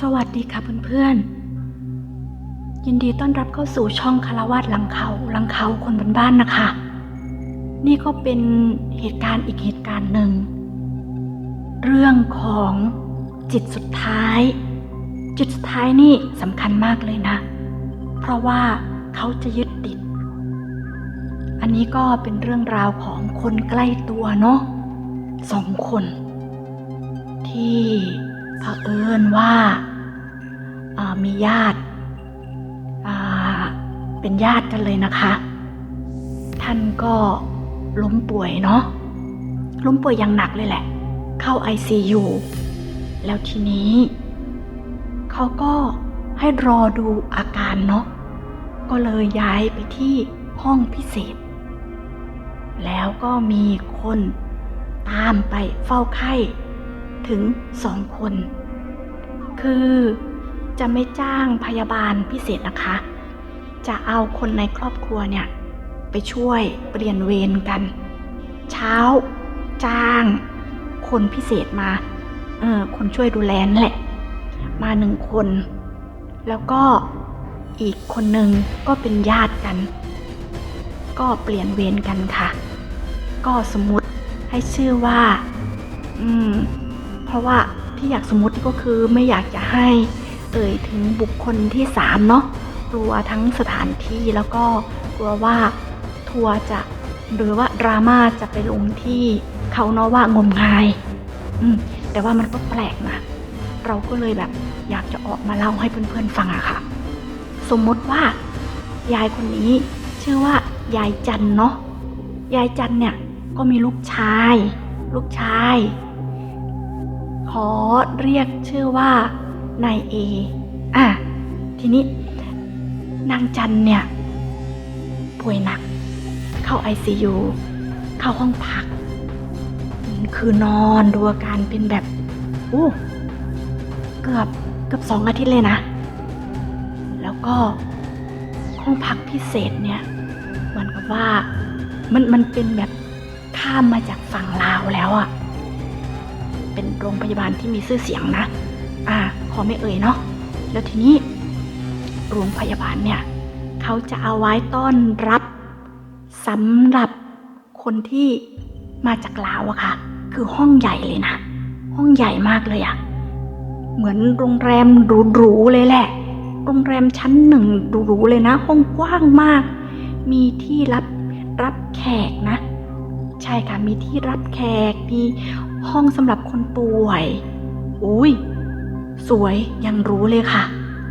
สวัสดีค่ะเพื่อนๆ ยินดีต้อนรับเข้าสู่ช่องคารวาสหลังเขาหลังเขาคนบนบ้านนะคะ นี่ก็เป็นเหตุการณ์อีกเหตุการณ์หนึ่ง เรื่องของจิตสุดท้าย จิตสุดท้ายนี่สำคัญมากเลยนะ เพราะว่าเขาจะยึดติด อันนี้ก็เป็นเรื่องราวของคนใกล้ตัวเนาะสองคน ที่ เผอิญว่าอ่ามีญาติาเป็นญาติกันเลยนะคะ ท่านก็ล้มป่วยเนาะล้มป่วยอย่างหนักเลยแหละ เข้า ICU แล้วทีนี้ เขาก็ให้รอดูอาการเนาะก็เลยย้ายไปที่ห้องพิเศษ แล้วก็มีคนตามไปเฝ้าไข้ ถึงสองคน คือจะไม่จ้างพยาบาลพิเศษนะคะ จะเอาคนในครอบครัวเนี่ย ไปช่วยเปลี่ยนเวรกัน เช้าจ้างคนพิเศษมาเออคนช่วยดูแลนแหละ มาหนึ่งคน แล้วก็อีกคนหนึ่งก็เป็นญาติกัน ก็เปลี่ยนเวรกันค่ะ ก็สมมุติให้ชื่อว่า อืม ราะว่าที่อยากสมมติก็คือไม่อยากจะให้ เอ่ยถึงบุคคลที่สามเนาะกลัวทั้งสถานที่แล้วก็กลัวว่าทัวร์จะหรือว่าดราม่าจะไปลงที่เขาเนาะว่างมงาย อืมแต่ว่ามันก็แปลกนะเราก็เลยแบบอยากจะออกมาเล่าให้เพื่อนๆฟังอะค่ะ สมมติว่ายายคนนี้ชื่อว่ายายจันเนาะยายจันเนี่ยก็มีลูกชาย ลูกชาย ขอเรียกชื่อว่านายเออะทีนี้ นางจันเนี่ย ป่วยหนัก เข้า ICU เข้าห้องพัก คือนอนดูอาการเป็นแบบอู้เกือบเกือบสองอาทิตย์เลยนะ แล้วก็ห้องพักพิเศษเนี่ยเหมือนกับว่ามันมันเป็นแบบข้ามมาจากฝั่งลาวแล้วอะ เป็นโรงพยาบาลที่มีชื่อเสียงนะ อ่า ขอไม่เอ่ยเนาะ แล้วทีนี้โรงพยาบาลเนี่ยเขาจะเอาไว้ต้อนรับสำหรับคนที่มาจากลาวอะค่ะ คือห้องใหญ่เลยนะ ห้องใหญ่มากเลยอะเหมือนโรงแรมหรูๆเลยแหละ โรงแรมชั้นหนึ่งหรูๆเลยนะ ห้องกว้างมาก มีที่รับรับแขกนะ ใช่ค่ะ มีที่รับแขก มี ห้องสำหรับคนป่วย อุ้ย สวยยังรู้เลยค่ะ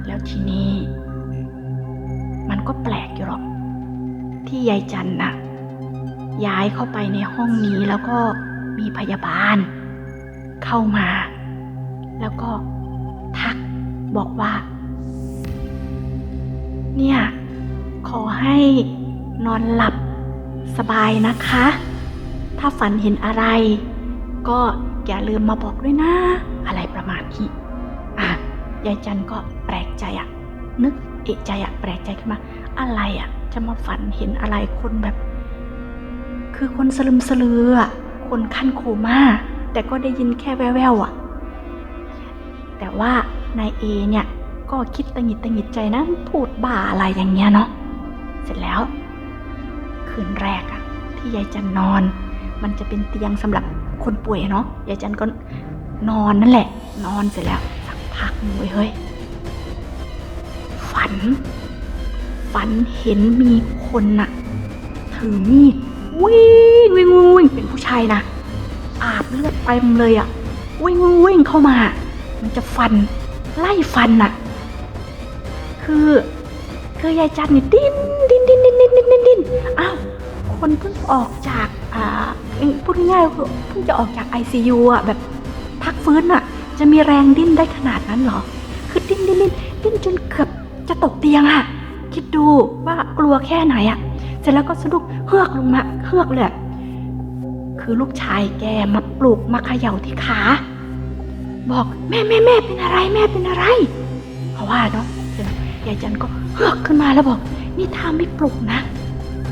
แล้วทีนี้มันก็แปลกอยู่หรอก ที่ยายจันน่ะ ย้ายเข้าไปในห้องนี้แล้วก็มีพยาบาล เข้ามา แล้วก็ทักบอกว่า เนี่ย ขอให้นอนหลับสบายนะคะ ถ้าฝันเห็นอะไร ก็อย่าลืมมาบอกด้วยนะ อะไรประมาณนี้อะยายจันก็แปลกใจอะนึกเอะใจอะแปลกใจขึ้นมา อะไรอะจะมาฝันเห็นอะไรคนแบบ คือคนสลึมสลืออะคนขั้นโคม่าแต่ก็ได้ยินแค่แว่วๆอะแต่ว่านายเอเนี่ยก็คิดตังหิดตังหิดใจนะพูดบ้าอะไรอย่างเงี้ยเนาะเสร็จแล้ว คืนแรกอะที่ยายจันนอน มันจะเป็นเตียงสำหรับ คนป่วยเนาะยายจันก็นอนนั่นแหละ นอนเสร็จแล้ว สักพักหนึ่เฮ้ยฝัน ฝันเห็นมีคนน่ะ ถือมีดวิ่งวิ่งวิ่งเป็นผู้ชายนะอาบเลือดเต็มเลยอะ่ะวิ่งวิ่งเข้ามา มันจะฟัน ไล่ฟันน่ะ คือ คือยายจันนี่ดิ้นดิ้นดิ้นดิ้นดิ้นดิ้นดิ้นอ้าว คนเพิ่งออกจากอ่าพูดง่ายๆคือเพิ่งจะออกจาก ICU อะแบบพักฟื้นอะ จะมีแรงดิ้นได้ขนาดนั้นเหรอ คือดิ้นดิ้นดิ้นดิ้นจนเกือบจะตกเตียงอะ คิดดูว่ากลัวแค่ไหนอะ เสร็จแล้วก็สะดุ้งเฮือกลงมาเฮือกเลยคือลูกชายแกมาปลุกมาเขย่าที่ขา บอกแม่แม่แม่เป็นอะไรแม่เป็นอะไร เพราะว่าเนาะเสร็จแล้วยายจันก็เฮือกขึ้นมาแล้วบอก นี่ถ้าไม่ปลุกนะ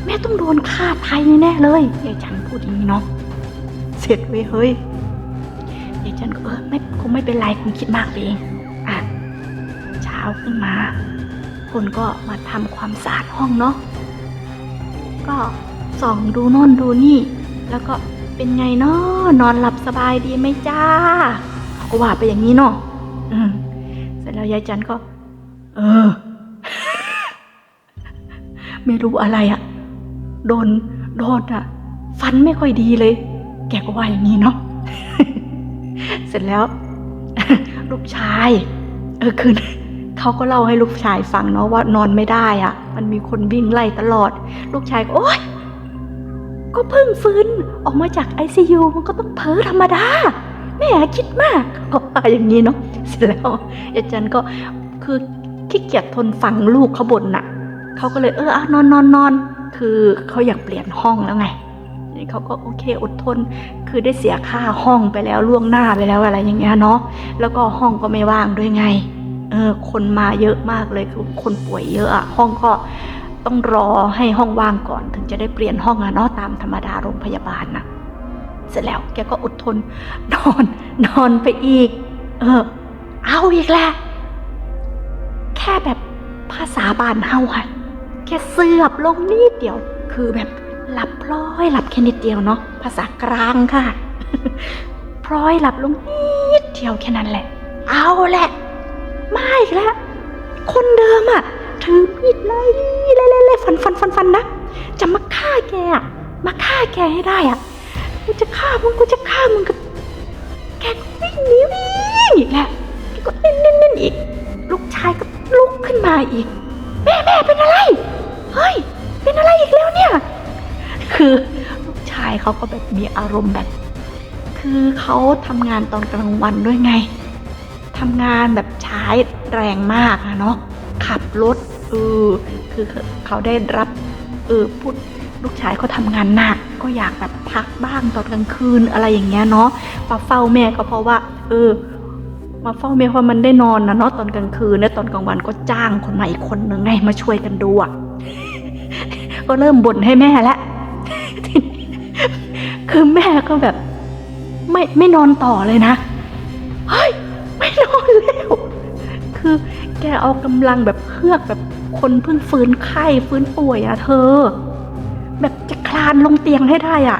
แม่ต้องโดนฆ่าตายแน่ๆเลยยายจันพูดอย่างนี้เนาะเสร็จเว้ยเฮ้ยยายจันก็เออไม่คงไม่เป็นไรคงคิดมากไปเองอะช้าขึ้นมา คนก็มาทำความสะอาดห้องเนาะก็ส่องดูโน่นดูนี่ แล้วก็เป็นไงเนาะนอนหลับสบายดีไหมจ้าเขาก็ว่าไปอย่างนี้เนาะอืมเสร็จแล้วยายจันก็ เออ ไม่รู้อะไรอะ โดนโดนอะฟันไม่ค่อยดีเลย แกก็ว่าอย่างนี้เนาะเสร็จแล้ว ลูกชาย เออคือเขาก็เล่าให้ลูกชายฟังเนาะว่านอนไม่ได้อะ่ะ มันมีคนวิ่งไล่ตลอด ลูกชายก็โอ๊ยก็เพิ่งฟื้นออกมาจากไอซียูมันก็ต้องเพ้อธรรมดาแม่คิดมากก็ว่าอย่างนี้เนาะเสร็จแล้วอาจารย์ก็คือขี้เกียจทนฟังลูกเขาบ่นน่ะเขาก็เลยเออเอานอนนอนนอน คือเขาอยากเปลี่ยนห้องแล้วไงเขาก็โอเคอดทน คือได้เสียค่าห้องไปแล้วล่วงหน้าไปแล้วอะไรอย่างเงี้ยเนาะแล้วก็ห้องก็ไม่ว่างด้วยไงเออคนมาเยอะมากเลยคือคนป่วยเยอะอะห้องก็ต้องรอให้ห้องว่างก่อน ถึงจะได้เปลี่ยนห้องอะเนาะตามธรรมดาโรงพยาบาลนะเสร็จแล้วแกก็อดทนนอนนอนไปอีก เออ เอาอีกแหละแค่แบบภาษาบานเฮาอะ ค่เสือบลงนิดเดียว คือแบบหลับพลอยหลับแค่นิดเดียวเนาะภาษากลางค่ะพลอยหลับลงนิดเดียวแค่นั้นแหละ เอาแหละมาอีกแล้วคนเดิมอะถือมีดไล่ไล่ไล่ไล่ฟันฟันฟันฟันนะจะมาฆ่าแกอะมาฆ่าแกให้ได้อะกูจะฆ่ามึงกูจะฆ่ามึงกับแกก็วิ่งหนีวิ่งอีกแล้วแกก็เล่นเล่นเล่นอีก ลูกชายก็ลุกขึ้นมาอีกแม่แม่เป็นอะไร เฮ้ย เป็นอะไรอีกแล้วเนี่ย คือลูกชายเขาก็แบบมีอารมณ์แบบ คือเขาทำงานตอนกลางวันด้วยไงทำงานแบบใช้แรงมากอะเนาะขับรถเออคือเขาได้รับเออพูดลูกชายเขาทำงานหนักก็อยากแบบพักบ้างตอนกลางคืนอะไรอย่างเงี้ยเนาะมาเฝ้าแม่ก็เพราะว่า เออ มาเฝ้าแม่เพราะมันได้นอนนะเนาะตอนกลางคืนและตอนกลางวันก็จ้างคนมาอีกคนนึงไงมาช่วยกันดูอะ ก็เริ่มบ่นให้แม่ล้วทีนี้คือแม่ก็แบบ ไม่ไม่นอนต่อเลยนะ เฮ้ย ไม่นอนแล้ว คือแกเอากำลังแบบเฮือกแบบคนเพิ่งฟื้นไข้ฟื้นป่วยอะเธอ แบบจะคลานลงเตียงให้ได้อะ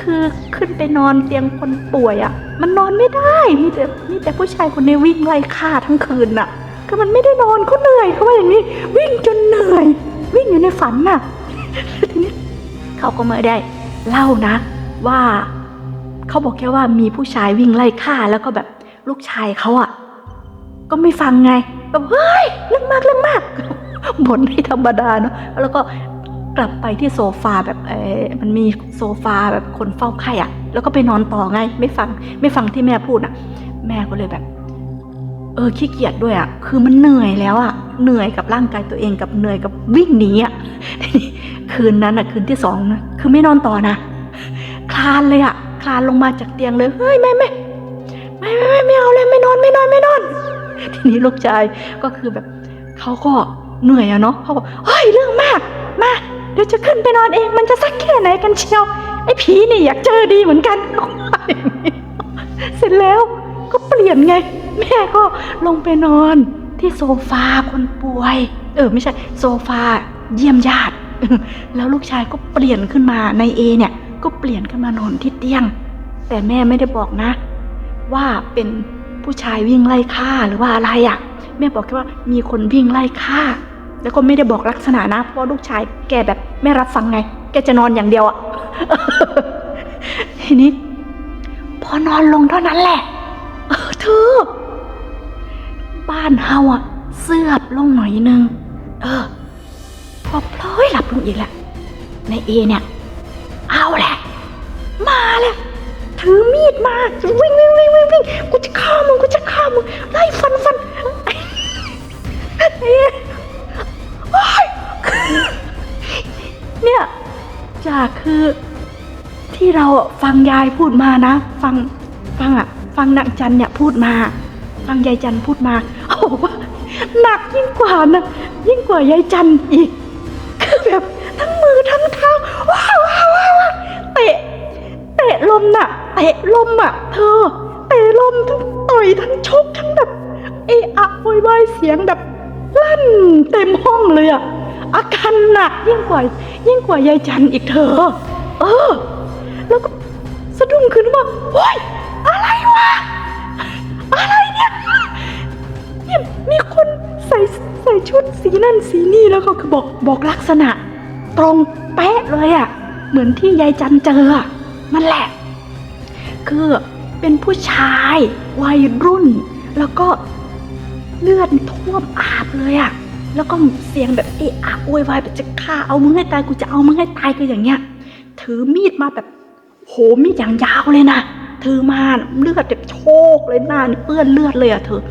คือขึ้นไปนอนเตียงคนป่วยอะมันนอนไม่ได้ มีแต่มีแต่ผู้ชายคนนี้วิ่งไล่ฆ่าทั้งคืนน่ะคือมันไม่ได้นอนเขาเหนื่อยเขาว่าอย่างนี้ วิ่งจนเหนื่อย วิ่งอยู่ในฝันน่ะ ทีนี้เขาก็ไม่ได้เล่านะ ว่าเขาบอกแค่ว่ามีผู้ชายวิ่งไล่ฆ่าแล้วก็แบบลูกชายเขาอะก็ไม่ฟังไงแบบเฮ้ยเรื่องมากเรื่องมากบ่นให้ธรรมดาเนาะแล้วก็กลับไปที่โซฟาแบบเออมันมีโซฟาแบบคนเฝ้าไข้อะแล้วก็ไปนอนต่อไง ไม่ฟังไม่ฟังที่แม่พูดอะแม่ก็เลยแบบ เออขี้เกียจด้วยอะ่ะ คือมันเหนื่อยแล้วอะ่ะเหนื่อยกับร่างกายตัวเองกับเหนื่อยกับวิ่งหนีอะ่ะทีนี้ คืนนั้นอะคืนที่สองนะคือไม่นอนต่อนะ คลานเลยอะคลานลงมาจากเตียงเลยเฮ้ยไม่ไม่ไม่ไม่ไม่ไม่เอาเลยไม่นอนไม่นอนไม่นอน ทีนี้ลูกชายก็คือแบบเขาก็เหนื่อยอะเนาะเขาบอกเฮ้ยเรื่องมากมาเดี๋ยวจะขึ้นไปนอนเอง มันจะสักแค่ไหนกันเชียวไอ้ผีนี่อยากเจอดีเหมือนกันเสร็จแล้วก็เปลี่ยนไง แม่ก็ลงไปนอนที่โซฟาคนป่วย เออไม่ใช่โซฟาเยี่ยมญาติ แล้วลูกชายก็เปลี่ยนขึ้นมาในเอเนี่ย ก็เปลี่ยนขึ้นมานอนที่เตียง แต่แม่ไม่ได้บอกนะ ว่าเป็นผู้ชายวิ่งไล่ฆ่าหรือว่าอะไรอะ่ะ แม่บอกแค่ว่ามีคนวิ่งไล่ฆ่า แล้วก็ไม่ได้บอกลักษณะนะเพราะลูกชายแกแบบไม่รับฟังไง แกจะนอนอย่างเดียวอะทีนี้ พอนอนลงเท่านั้นแหละเออเธอบ้านเฮาอะเสื้อบลงหน่อยนึง เออ พอพลอยหลับลงอีกแหละในเอเนี่ย เอาแหละ มาเลยถือมีดมาวิ่งวิ่งวิ่งวิ่งวิ่งกูจะฆ่ามึงกูจะฆ่ามึงไล่ฟันฟันไอ้ไอ้โอ๊ยเนี่ยจากคือที่เราฟังยายพูดมานะ ฟังฟังอะฟังนางจันเนี่ยพูดมา ฟังยายจันพูดมาเขาบอกว่าหนักยิ่งกว่านะยิ่งกว่ายายจันอีก ลมน่ะเตะลมอะ เธอเตะลมทั้งต่อยทั้งชกทั้งแบบ เอะอะโวยวายเสียงแบบลั่นเต็มห้องเลยอะอาการหนักยิ่งกว่ายิ่งกว่ายายจันอีกเธอ เออ แล้วก็สะดุ้งขึ้นมาโอ๊ยอะไรวะ อะไรเนี่ยเนี่ยมีคนใส่ใส่ชุดสีนั่นสีนี่แล้วก็คือบอกบอกลักษณะ ตรงเป๊ะเลยอะ เหมือนที่ยายจันเจออะนั่นแหละ คือเป็นผู้ชาย วัยรุ่น แล้วก็เลือดท่วมอาบเลยอะแล้วก็เสียงแบบเอะอะโวยวายแบบจะฆ่าเอามึงให้ตายกูจะเอามึงให้ตายก็อย่างเงี้ย ถือมีดมาแบบโหมีดอย่างยาวเลยนะถือมาเลือดแบบโชกเลยหน้าเปื้อนเลือดเลยอะเธอ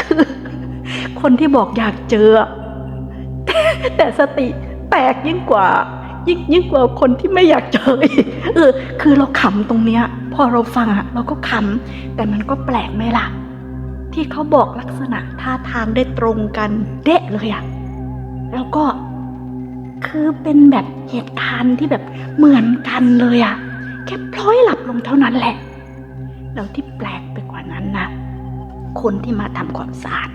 คือคนที่บอกอยากเจอ แต่สติแตกยิ่งกว่า ยิ่งยิ่งกว่าคนที่ไม่อยากเจออีกเออคือเราขำตรงเนี้ย พอเราฟังอะเราก็ขำแต่มันก็แปลกไหมล่ะ ที่เขาบอกลักษณะท่าทางได้ตรงกันเดะเลยอะแล้วก็คือเป็นแบบเหตุการณ์ที่แบบเหมือนกันเลยอะแค่พลอยหลับลงเท่านั้นแหละ แล้วที่แปลกไปกว่านั้นนะคนที่มาทำความสะอาด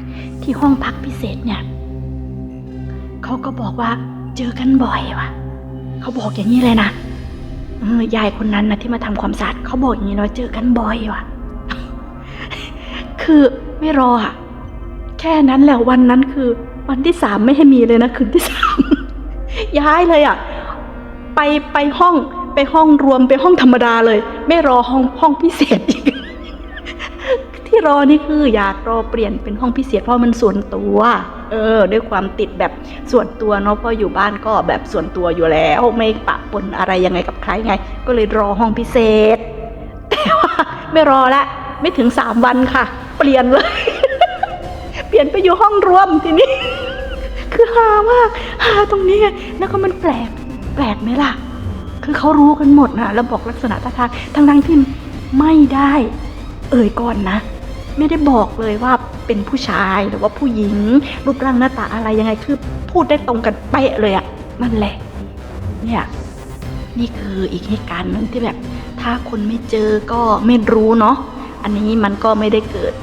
ที่ห้องพักพิเศษเนี่ยเขาก็บอกว่าเจอกันบ่อยว่ะ เขาบอกอย่างนี้เลยนะเออยายคนนั้นนะที่มาทำความสะอาดเขาบอกอย่างนี้เนาเจอกันบ่อยว่ะ คือไม่รออะแค่นั้นแหละวันนั้นคือ วันที่สามไม่ให้มีเลยนะคืนที่สามย้ายเลยอะ ไปไปห้องไปห้องรวมไปห้องธรรมดาเลย ไม่รอห้องห้องพิเศษอีกที่รอนี่คือ อยากรอเปลี่ยนเป็นห้องพิเศษเพราะมันส่วนตัว เออ ด้วยความติดแบบส่วนตัวเนาะเพราะอยู่บ้านก็แบบส่วนตัวอยู่แล้ว ไม่ปะปนอะไรยังไงกับใครไง ก็เลยรอห้องพิเศษ แต่ว่าไม่รอละไม่ถึงสามวันค่ะ เปลี่ยนเลย เปลี่ยนไปอยู่ห้องรวมทีนี้ คือฮามากฮาตรงนี้ไงแล้วก็มันแปลก แปลกไหมล่ะ คือเขารู้กันหมดนะแล้วบอกลักษณะท่าทางทั้งทั้งที่ไม่ได้ เอ่ยก่อนนะ ไม่ได้บอกเลยว่าเป็นผู้ชายหรือว่าผู้หญิง รูปร่างหน้าตาอะไรยังไงคือพูดได้ตรงกันเป๊ะเลยอะนั่นแหละ เนี่ยนี่คืออีกเหตุการณ์หนึงที่แบบ ถ้าคนไม่เจอก็ไม่รู้เนาะอันนี้มันก็ไม่ได้เกิด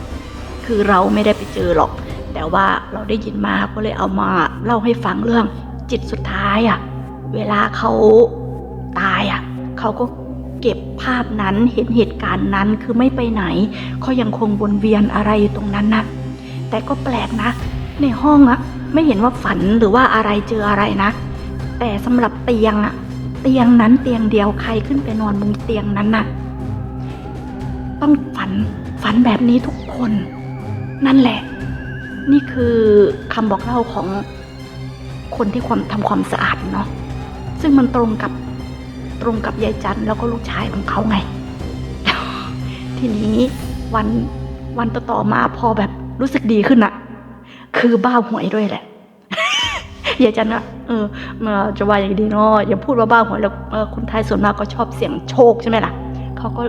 คือเราไม่ได้ไปเจอหรอก แต่ว่าเราได้ยินมาก็เลยเอามาเล่าให้ฟังเรื่องจิตสุดท้ายอะเวลาเขาตายอะเขาก็ เก็บภาพนั้นเห็นเหตุการณ์นั้นคือไม่ไปไหน เขายังคงวนเวียนอะไรอยู่ตรงนั้นนะแต่ก็แปลกนะ ในห้องอะไม่เห็นว่าฝันหรือว่าอะไรเจออะไรนะ แต่สำหรับเตียงอะเตียงนั้นเตียงเดียวใครขึ้นไปนอนบนเตียงนั้นน่ะ ต้องฝันฝันแบบนี้ทุกคน นั่นแหละ นี่คือคำบอกเล่าของคนที่ความทำความสะอาดเนาะซึ่งมันตรงกับ ตรงกับยายจันแล้วก็ลูกชายของเขาไง ทีนี้วันวันต่อๆมาพอแบบรู้สึกดีขึ้นอะคือบ้าหวยด้วยแหละยายจันอะเออมาจะว่าอย่างดีเนาะอย่าพูดว่าบ้าหวยแล้วคนไทยส่วนมากก็ชอบเสี่ยงโชคใช่ไหมล่ะเขาก็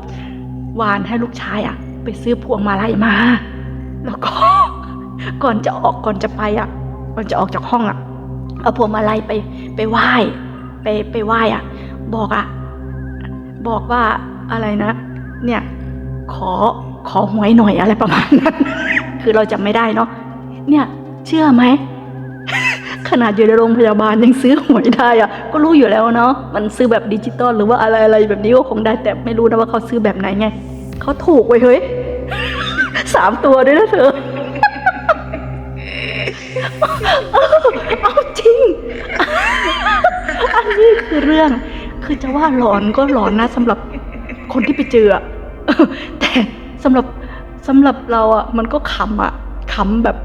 วานให้ลูกชายอะไปซื้อพวงมาลัยมา แล้วก็ ก่อนจะออกก่อนจะไปอะก่อนจะออกจากห้องอะเอาพวงมาลัยไปไปไหว้ไปไปไหว้อะ บอกอะบอกว่าอะไรนะ เนี่ยขอขอหวยหน่อยอะไรประมาณนั้น คือเราจำไม่ได้เนาะเนี่ยเชื่อไหมขนาดอยู่ในโรงพยาบาลยังซื้อหวยได้อะก็รู้อยู่แล้วเนาะมันซื้อแบบดิจิตอลหรือว่าอะไรอะไรแบบนี้ก็คงได้แต่ไม่รู้นะว่าเขาซื้อแบบไหนไงเขาถูกไว้เฮ้ยสามตัวด้วยนะเธอเอาจริง อันนี้คือเรื่อง คือจะว่าหลอนก็หลอนนะสำหรับคนที่ไปเจอแต่สำหรับสำหรับเราอะมันก็ขำอะขำแบบ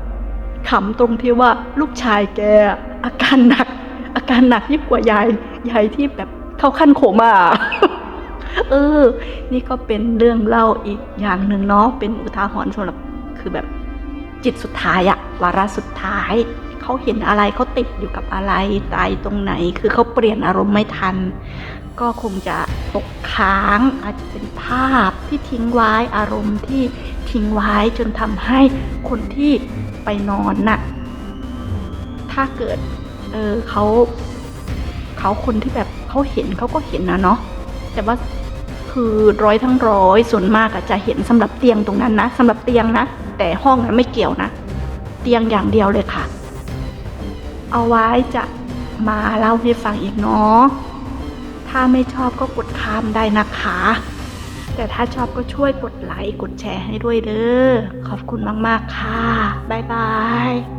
ขำตรงที่ว่าลูกชายแกอะอาการหนัก อาการหนักยิ่งกว่ายายยายที่แบบเข้าขั้นโคม่าเออ นี่ก็เป็นเรื่องเล่าอีกอย่างหนึ่งเนาะเป็นอุทาหรณ์สำหรับคือแบบจิตสุดท้ายอะวาระสุดท้าย เขาเห็นอะไรเขาติดอยู่กับอะไรตายตรงไหน คือเขาเปลี่ยนอารมณ์ไม่ทัน ก็คงจะตกค้างอาจจะเป็นภาพที่ทิ้งไว้อารมณ์ที่ทิ้งไว้จนทำให้คนที่ไปนอนน่ะถ้าเกิดเออเขาเขาคนที่แบบเขาเห็นเขาก็เห็นนะเนาะแต่ว่าคือร้อยทั้งร้อยส่วนมากอะจะเห็นสำหรับเตียงตรงนั้นนะสำหรับเตียงนะ แต่ห้องอะไม่เกี่ยวนะ เตียงอย่างเดียวเลยค่ะ เอาไว้จะมาเล่าให้ฟังอีกเนาะ ถ้าไม่ชอบก็กดข้ามได้นะคะ แต่ถ้าชอบก็ช่วยกดไลค์กดแชร์ให้ด้วยเด้อ ขอบคุณมาก ๆ ค่ะ บ๊ายบาย